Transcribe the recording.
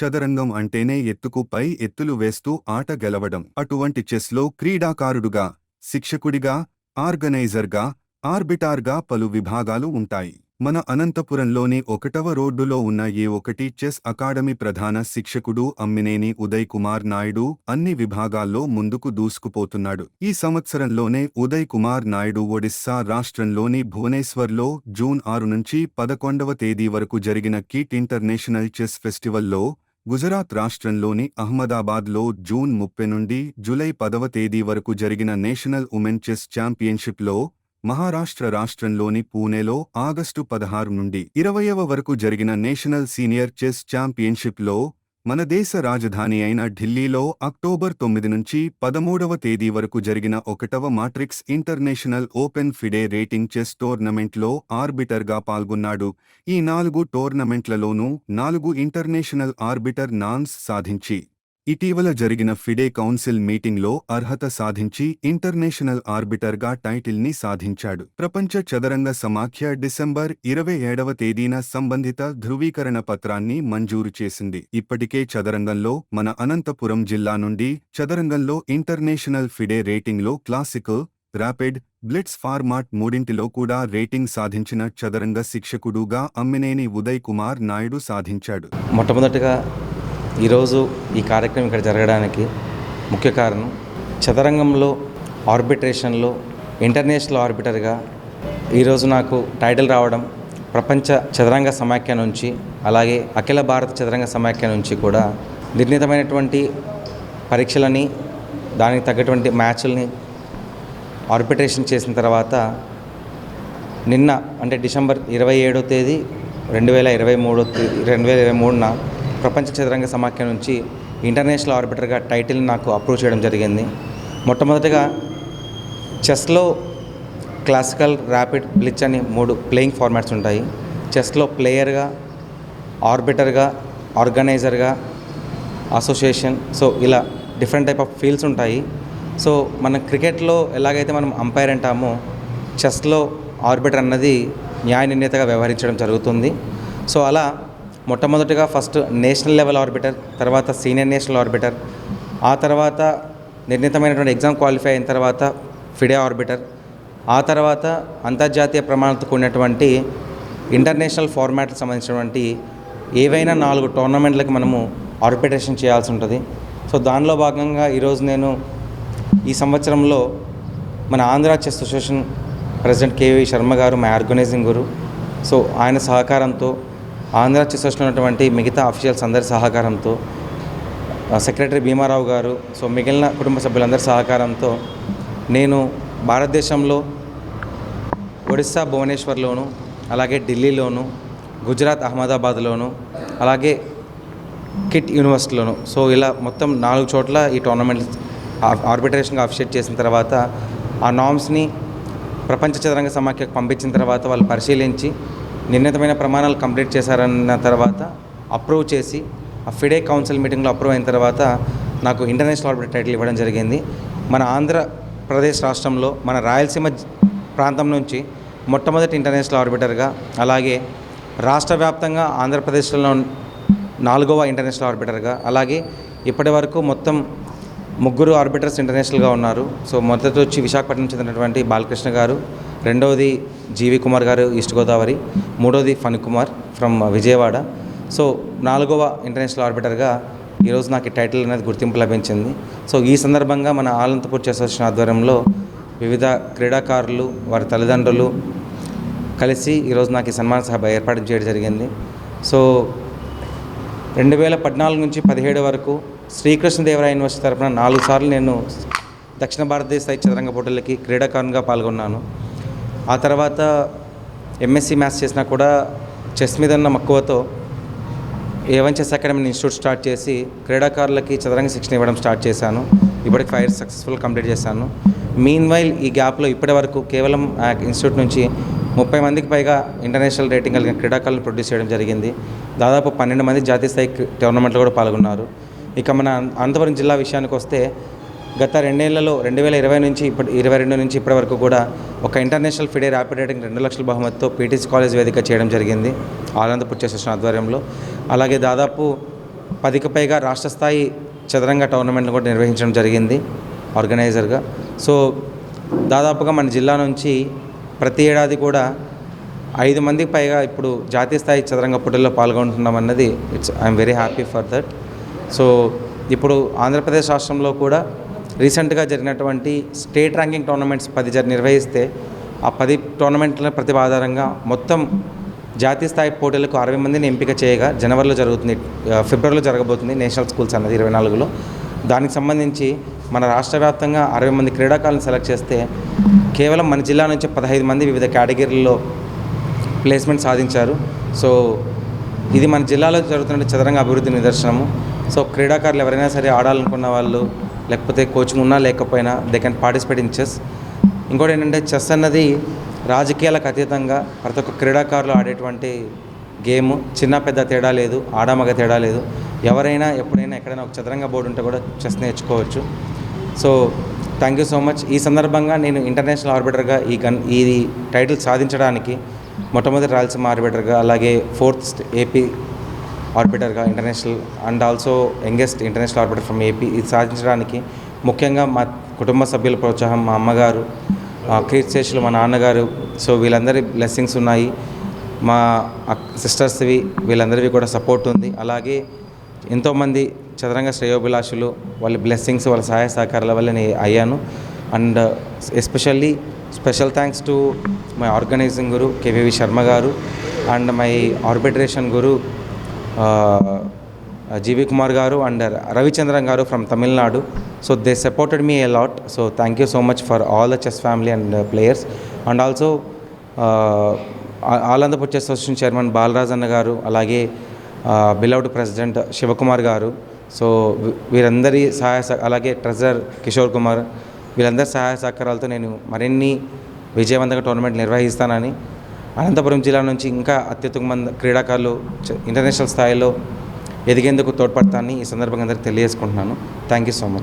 చదరంగం అంటేనే ఎత్తుకు పై ఎత్తులు వేస్తూ ఆట గెలవడం. అటువంటి చెస్లో క్రీడాకారుడుగా శిక్షకుడిగా ఆర్గనైజర్గా ఆర్బిటార్గా పలు విభాగాలు ఉంటాయి. మన అనంతపురంలోని ఒకటవ రోడ్డులో ఉన్న ఏ ఒకటి చెస్ అకాడమీ ప్రధాన శిక్షకుడు అమ్మినేని ఉదయ్ కుమార్ నాయుడు అన్ని విభాగాల్లో ముందుకు దూసుకుపోతున్నాడు. ఈ సంవత్సరంలోనే ఉదయ్ కుమార్ నాయుడు ఒడిస్సా రాష్ట్రంలోని భువనేశ్వర్లో జూన్ ఆరు నుంచి పదకొండవ తేదీ వరకు జరిగిన కిట్ ఇంటర్నేషనల్ చెస్ ఫెస్టివల్లో గుజరాత్ రాష్ట్రంలోని అహ్మదాబాద్లో జూన్ ముప్పై నుండి జూలై పదవ తేదీ వరకు జరిగిన నేషనల్ ఉమెన్ చెస్ ఛాంపియన్షిప్లో మహారాష్ట్ర రాష్ట్రంలోని పూణేలో ఆగస్టు పదహారు నుండి ఇరవయవ వరకు జరిగిన నేషనల్ సీనియర్ చెస్ ఛాంపియన్షిప్లో మన దేశ రాజధాని అయిన ఢిల్లీలో అక్టోబర్ తొమ్మిది నుంచి పదమూడవ తేదీ వరకు జరిగిన ఒకటవ Matrix International Open FIDE rating chess టోర్నమెంట్లో ఆర్బిటర్గా పాల్గొన్నాడు. ఈ నాలుగు టోర్నమెంట్లలోనూ నాలుగు ఇంటర్నేషనల్ ఆర్బిటర్ నాన్స్ సాధించి ఇటీవల జరిగిన ఫిడే కౌన్సిల్ మీటింగ్లో అర్హత సాధించి ఇంటర్నేషనల్ ఆర్బిటర్గా టైటిల్ని సాధించాడు. ప్రపంచ చదరంగ సమాఖ్య డిసెంబర్ ఇరవై ఏడవ తేదీన సంబంధిత ధృవీకరణ పత్రాన్ని మంజూరు చేసింది. ఇప్పటికే చదరంగంలో మన అనంతపురం జిల్లా నుండి చదరంగంలో ఇంటర్నేషనల్ ఫిడే రేటింగ్లో క్లాసికల్ ర్యాపిడ్ బ్లిట్స్ ఫార్మాట్ మూడింటిలో కూడా రేటింగ్ సాధించిన చదరంగ శిక్షకుడుగా అమ్మినేని ఉదయ్ కుమార్ నాయుడు సాధించాడు. మొట్టమొదటిగా ఈరోజు ఈ కార్యక్రమం ఇక్కడ జరగడానికి ముఖ్య కారణం చదరంగంలో ఆర్బిట్రేషన్లో ఇంటర్నేషనల్ ఆర్బిటర్గా ఈరోజు నాకు టైటిల్ రావడం ప్రపంచ చదరంగ సమాఖ్య నుంచి అలాగే అఖిల భారత చదరంగ సమాఖ్య నుంచి కూడా నిర్ణీతమైనటువంటి పరీక్షలని దానికి తగ్గటువంటి మ్యాచ్ల్ని ఆర్బిట్రేషన్ చేసిన తర్వాత నిన్న అంటే డిసెంబర్ ఇరవై ఏడో తేదీ రెండు వేల ఇరవై మూడో తేదీ రెండు వేల ఇరవై మూడున ప్రపంచ చదరంగ సమాఖ్య నుంచి ఇంటర్నేషనల్ ఆర్బిటర్గా టైటిల్ నాకు అప్రూవ్ చేయడం జరిగింది. మొట్టమొదటిగా చెస్లో క్లాసికల్ ర్యాపిడ్ బ్లిచ్ అని మూడు ప్లేయింగ్ ఫార్మాట్స్ ఉంటాయి. చెస్లో ప్లేయర్గా ఆర్బిటర్గా ఆర్గనైజర్గా అసోసియేషన్ సో ఇలా డిఫరెంట్ టైప్ ఆఫ్ ఫీల్డ్స్ ఉంటాయి. సో మన క్రికెట్లో ఎలాగైతే మనం అంపైర్ అంటామో చెస్లో ఆర్బిటర్ అన్నది న్యాయ నిర్ణేతగా వ్యవహరించడం జరుగుతుంది. సో అలా మొట్టమొదటిగా ఫస్ట్ నేషనల్ లెవెల్ ఆర్బిటర్ తర్వాత సీనియర్ నేషనల్ ఆర్బిటర్ ఆ తర్వాత నిర్ణీతమైనటువంటి ఎగ్జామ్ క్వాలిఫై అయిన తర్వాత ఫిడే ఆర్బిటర్ ఆ తర్వాత అంతర్జాతీయ ప్రమాణాలతో కూడినటువంటి ఇంటర్నేషనల్ ఫార్మాట్కి సంబంధించినటువంటి ఏవైనా నాలుగు టోర్నమెంట్లకు మనము ఆర్బిటేషన్ చేయాల్సి ఉంటుంది. సో దానిలో భాగంగా ఈరోజు నేను ఈ సంవత్సరంలో మన Andhra chess association president K V Sharma garu మా ఆర్గనైజింగ్ గురు. సో ఆయన సహకారంతో ఆంధ్ర చెస్ ఉన్నటువంటి మిగతా అఫీషియల్స్ అందరి సహకారంతో సెక్రటరీ భీమారావు గారు సో మిగిలిన కుటుంబ సభ్యులందరి సహకారంతో నేను భారతదేశంలో ఒడిస్సా భువనేశ్వర్లోను అలాగే ఢిల్లీలోను గుజరాత్ అహ్మదాబాద్లోను అలాగే కిట్ యూనివర్సిటీలోను సో ఇలా మొత్తం నాలుగు చోట్ల ఈ టోర్నమెంట్ ఆర్బిట్రేషన్గా అఫిషియేట్ చేసిన తర్వాత ఆ నామ్స్ని ప్రపంచ చదరంగ సమాఖ్యకు పంపించిన తర్వాత వాళ్ళు పరిశీలించి నిర్ణీతమైన ప్రమాణాలు కంప్లీట్ చేశారన్న తర్వాత అప్రూవ్ చేసి ఆ ఫిడే కౌన్సిల్ మీటింగ్లో అప్రూవ్ అయిన తర్వాత నాకు ఇంటర్నేషనల్ ఆర్బిటర్ టైటిల్ ఇవ్వడం జరిగింది. మన ఆంధ్రప్రదేశ్ రాష్ట్రంలో మన రాయలసీమ ప్రాంతం నుంచి మొట్టమొదటి ఇంటర్నేషనల్ ఆర్బిటర్గా అలాగే రాష్ట్ర వ్యాప్తంగా ఆంధ్రప్రదేశ్లో నాలుగవ ఇంటర్నేషనల్ ఆర్బిటర్గా అలాగే ఇప్పటి వరకు మొత్తం ముగ్గురు ఆర్బిటర్స్ ఇంటర్నేషనల్గా ఉన్నారు. సో మొదటి వచ్చి విశాఖపట్నం చెందినటువంటి బాలకృష్ణ గారు రెండవది జీవి కుమార్ గారు ఈస్ట్ గోదావరి మూడవది ఫణి కుమార్ ఫ్రమ్ విజయవాడ. సో నాలుగవ ఇంటర్నేషనల్ ఆర్బిటర్గా ఈరోజు నాకు ఈ టైటిల్ అనేది గుర్తింపు లభించింది. సో ఈ సందర్భంగా మన ఆలంతపూర్ అసోసియేషన్ ఆధ్వర్యంలో వివిధ క్రీడాకారులు వారి తల్లిదండ్రులు కలిసి ఈరోజు నాకు ఈ సన్మాన సభ ఏర్పాటు చేయడం జరిగింది. సో రెండు వేల పద్నాలుగు నుంచి పదిహేడు వరకు శ్రీకృష్ణదేవరాయ యూనివర్సిటీ తరపున నాలుగు సార్లు నేను దక్షిణ భారతదేశ స్థాయి చదరంగ పోటీలకి క్రీడాకారునిగా పాల్గొన్నాను. ఆ తర్వాత ఎంఎస్సి మ్యాథ్స్ చేసినా కూడా చెస్ మీద ఉన్న మక్కువతో A one chess academy institute start చేసి క్రీడాకారులకి చదరంగ శిక్షణ ఇవ్వడం స్టార్ట్ చేశాను. ఇప్పటికి ఫైవ్ ఇయర్స్ సక్సెస్ఫుల్ కంప్లీట్ చేశాను. మీన్ వైల్ ఈ గ్యాప్లో ఇప్పటి వరకు కేవలం ఆ ఇన్స్టిట్యూట్ నుంచి ముప్పై మందికి పైగా ఇంటర్నేషనల్ రేటింగ్ కలిగిన క్రీడాకారులను ప్రొడ్యూస్ చేయడం జరిగింది. దాదాపు పన్నెండు మంది జాతీయ స్థాయి టోర్నమెంట్లో కూడా పాల్గొన్నారు. ఇక మన అనంతపురం జిల్లా విషయానికి వస్తే గత రెండేళ్ళలో రెండు వేల ఇరవై నుంచి ఇప్పటి ఇరవై రెండు నుంచి ఇప్పటి వరకు కూడా ఒక ఇంటర్నేషనల్ ఫిడే ర్యాపిడ్ రేటింగ్ రెండు లక్షల బహుమతితో పీటీసీ కాలేజ్ వేదిక చేయడం జరిగింది ఆనందపూర్ చేసేసిన ఆధ్వర్యంలో. అలాగే దాదాపు పదికి పైగా రాష్ట్ర స్థాయి చదరంగ టోర్నమెంట్లు కూడా నిర్వహించడం జరిగింది ఆర్గనైజర్గా. సో దాదాపుగా మన జిల్లా నుంచి ప్రతి ఏడాది కూడా ఐదు మందికి పైగా ఇప్పుడు జాతీయ స్థాయి చదరంగ పోటీల్లో పాల్గొంటున్నాం అన్నది it's I'm very happy for that. So ఇప్పుడు ఆంధ్రప్రదేశ్ రాష్ట్రంలో కూడా రీసెంట్గా జరిగినటువంటి స్టేట్ ర్యాంకింగ్ టోర్నమెంట్స్ పది జరి నిర్వహిస్తే ఆ పది టోర్నమెంట్ల ప్రతిభ ఆధారంగా మొత్తం జాతీయ స్థాయి పోటీలకు అరవై మందిని ఎంపిక చేయగా జనవరిలో జరుగుతుంది ఫిబ్రవరిలో జరగబోతుంది నేషనల్ స్కూల్స్ అన్నది ఇరవై నాలుగులో. దానికి సంబంధించి మన రాష్ట్ర వ్యాప్తంగా అరవై మంది క్రీడాకారులను సెలెక్ట్ చేస్తే కేవలం మన జిల్లా నుంచి పదహైదు మంది వివిధ కేటగిరీల్లో ప్లేస్మెంట్ సాధించారు. సో ఇది మన జిల్లాలో జరుగుతున్న చదరంగ అభివృద్ధి నిదర్శనము. సో క్రీడాకారులు ఎవరైనా సరే ఆడాలనుకున్న వాళ్ళు లేకపోతే కోచింగ్ ఉన్నా లేకపోయినా they can participate in chess ఇంకోటి ఏంటంటే చెస్ అన్నది రాజకీయాలకు అతీతంగా ప్రతి ఒక్క క్రీడాకారులు ఆడేటువంటి గేమ్. చిన్న పెద్ద తేడా లేదు ఆడమగ తేడా లేదు. ఎవరైనా ఎప్పుడైనా ఎక్కడైనా ఒక చదరంగ బోర్డు ఉంటే కూడా చెస్ నేర్చుకోవచ్చు. So thank you so much ఈ సందర్భంగా నేను ఇంటర్నేషనల్ ఆర్బిటర్గా ఈ గన్ ఈ టైటిల్ సాధించడానికి మొట్టమొదటి రాయలసీమ ఆర్బిటర్గా అలాగే fourth AP ఆర్బిటర్గా international and also youngest international arbiter from AP. ఇది సాధించడానికి ముఖ్యంగా మా కుటుంబ సభ్యుల ప్రోత్సాహం మా అమ్మగారు ఆ, కీర్తిశేషులు మా నాన్నగారు. సో వీళ్ళందరి బ్లెస్సింగ్స్ ఉన్నాయి. మా సిస్టర్స్వి వీళ్ళందరివి కూడా సపోర్ట్ ఉంది. అలాగే ఎంతోమంది చదరంగ శ్రేయోభిలాషులు వాళ్ళ బ్లెస్సింగ్స్ వాళ్ళ సహాయ సహకారాల వల్ల నేను అయ్యాను. And especially special thanks to my organizing guru K V V Sharma garu and my arbitration guru G V Kumar garu and Ravichandran garu from Tamil Nadu. So they supported me a lot. So thank you so much for all the chess family and players. And also Alandapur chess association chairman Balraj anna garu అలాగే beloved president Shivakumar గారు. So వీరందరి సహాయ సహ- అలాగే treasurer Kishore Kumar వీళ్ళందరి సహాయ సహకారాలతో నేను మరిన్ని విజయవంతంగా టోర్నమెంట్ నిర్వహిస్తానని అనంతపురం జిల్లా నుంచి ఇంకా అత్యుత్తమ మంది క్రీడాకారులు ఇంటర్నేషనల్ స్థాయిలో ఎదిగేందుకు తోడ్పడతానని ఈ సందర్భంగా అందరికీ తెలియజేసుకుంటున్నాను. Thank you so much.